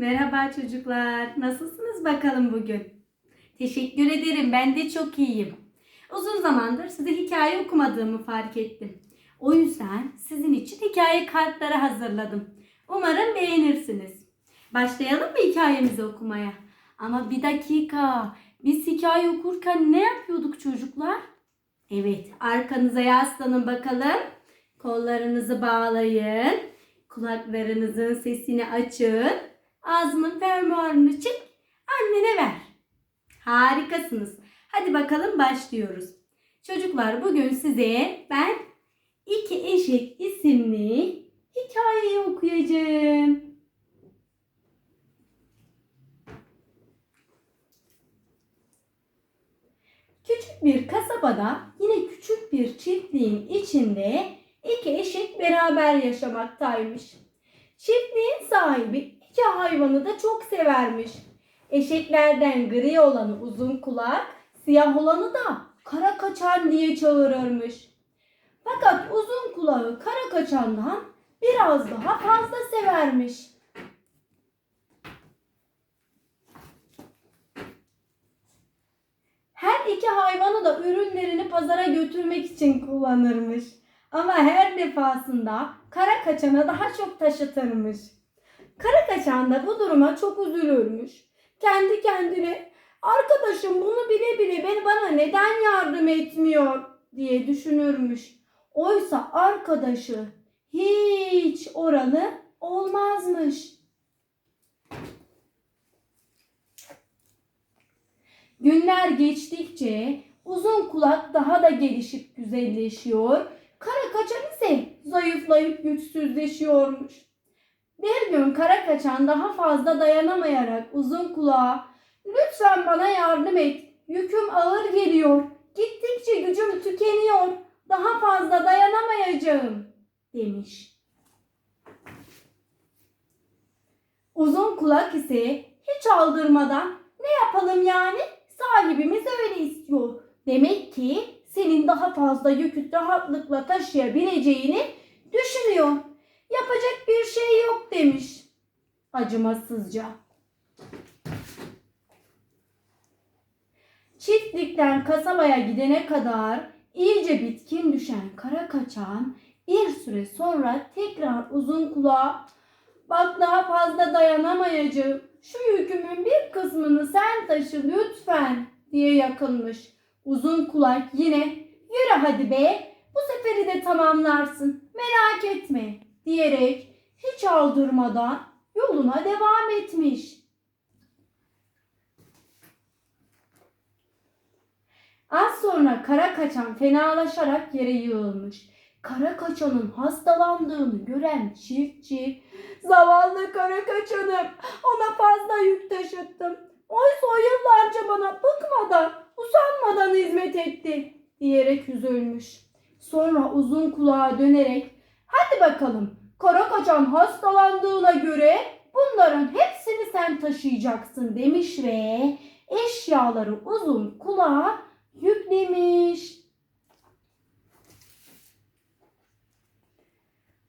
Merhaba çocuklar. Nasılsınız bakalım bugün? Teşekkür ederim. Ben de çok iyiyim. Uzun zamandır size hikaye okumadığımı fark ettim. O yüzden sizin için hikaye kartları hazırladım. Umarım beğenirsiniz. Başlayalım mı hikayemizi okumaya? Ama bir dakika. Biz hikaye okurken ne yapıyorduk çocuklar? Evet, arkanıza yaslanın bakalım. Kollarınızı bağlayın. Kulaklarınızın sesini açın. Ağzının fermuarını çek. Annene ver. Harikasınız. Hadi bakalım başlıyoruz. Çocuklar bugün size ben İki Eşek isimli hikayeyi okuyacağım. Küçük bir kasabada yine küçük bir çiftliğin içinde iki eşek beraber yaşamaktaymış. Çiftliğin sahibi iki hayvanı da çok severmiş. Eşeklerden gri olanı uzun kulak, siyah olanı da kara kaçan diye çağırırmış. Fakat uzun kulağı kara kaçandan biraz daha fazla severmiş. Her iki hayvanı da ürünlerini pazara götürmek için kullanırmış. Ama her defasında kara kaçana daha çok taşıtırmış. Kara kaçan da bu duruma çok üzülürmüş. Kendi kendine arkadaşım bunu bile bile beni bana neden yardım etmiyor diye düşünürmüş. Oysa arkadaşı hiç oralı olmazmış. Günler geçtikçe uzun kulak daha da gelişip güzelleşiyor. Kara kaçan ise zayıflayıp güçsüzleşiyormuş. Gün kara kaçan daha fazla dayanamayarak uzun kulağa lütfen bana yardım et. Yüküm ağır geliyor. Gittikçe gücüm tükeniyor. Daha fazla dayanamayacağım demiş. Uzun kulak ise hiç aldırmadan ne yapalım yani? Sahibimiz öyle istiyor. Demek ki senin daha fazla yükü rahatlıkla taşıyabileceğini düşünüyor. Yapacak bir şey demiş acımasızca. Çiftlikten kasabaya gidene kadar iyice bitkin düşen kara kaçan bir süre sonra tekrar uzun kulağa bak daha fazla dayanamayacağım. Şu yükümün bir kısmını sen taşı lütfen diye yakınmış. Uzun kulak yine yürü hadi be bu seferi de tamamlarsın merak etme diyerek hiç aldırmadan yoluna devam etmiş. Az sonra kara kaçan fenalaşarak yere yığılmış. Kara kaçanın hastalandığını gören çiftçi, zavallı kara kaçanım ona fazla yük taşıttım. Oysa o yıllarca bana bıkmadan, usanmadan hizmet etti diyerek üzülmüş. Sonra uzun kulağa dönerek hadi bakalım kara kaçan hastalandığına göre bunların hepsini sen taşıyacaksın demiş ve eşyaları uzun kulağa yüklemiş.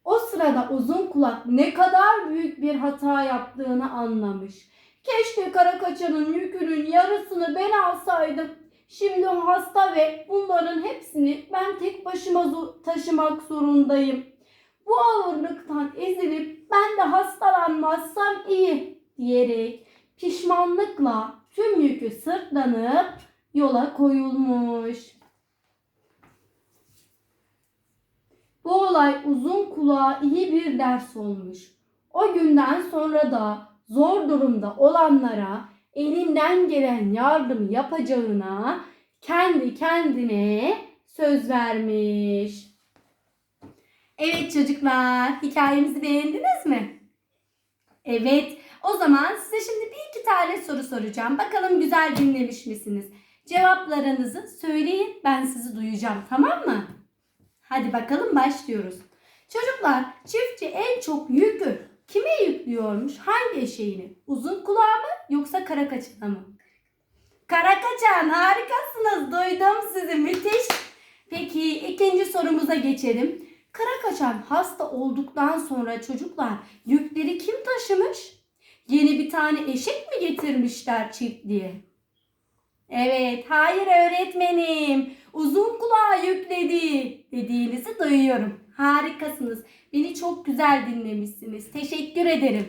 O sırada uzun kulak ne kadar büyük bir hata yaptığını anlamış. Keşke kara kaçanın yükünün yarısını ben alsaydım. Şimdi hasta ve bunların hepsini ben tek başıma taşımak zorundayım. Bu ağırlıktan ezilip ben de hastalanmazsam iyi diyerek pişmanlıkla tüm yükü sırtlanıp yola koyulmuş. Bu olay uzun kulağa iyi bir ders olmuş. O günden sonra da zor durumda olanlara elinden gelen yardım yapacağına kendi kendine söz vermiş. Evet çocuklar, hikayemizi beğendiniz mi? Evet, o zaman size şimdi bir iki tane soru soracağım. Bakalım güzel dinlemiş misiniz? Cevaplarınızı söyleyin, ben sizi duyacağım, tamam mı? Hadi bakalım başlıyoruz. Çocuklar, çiftçi en çok yükü kime yüklüyormuş? Hangi eşeğini? Uzun kulağı mı yoksa kara kaçana mı? Kara kaçan, harikasınız. Duydum sizi, müthiş. Peki ikinci sorumuza geçelim. Kara kaçan hasta olduktan sonra çocuklar yükleri kim taşımış? Yeni bir tane eşek mi getirmişler çiftliğe? Evet, hayır öğretmenim. Uzun kulağı yükledi dediğinizi duyuyorum. Harikasınız. Beni çok güzel dinlemişsiniz. Teşekkür ederim.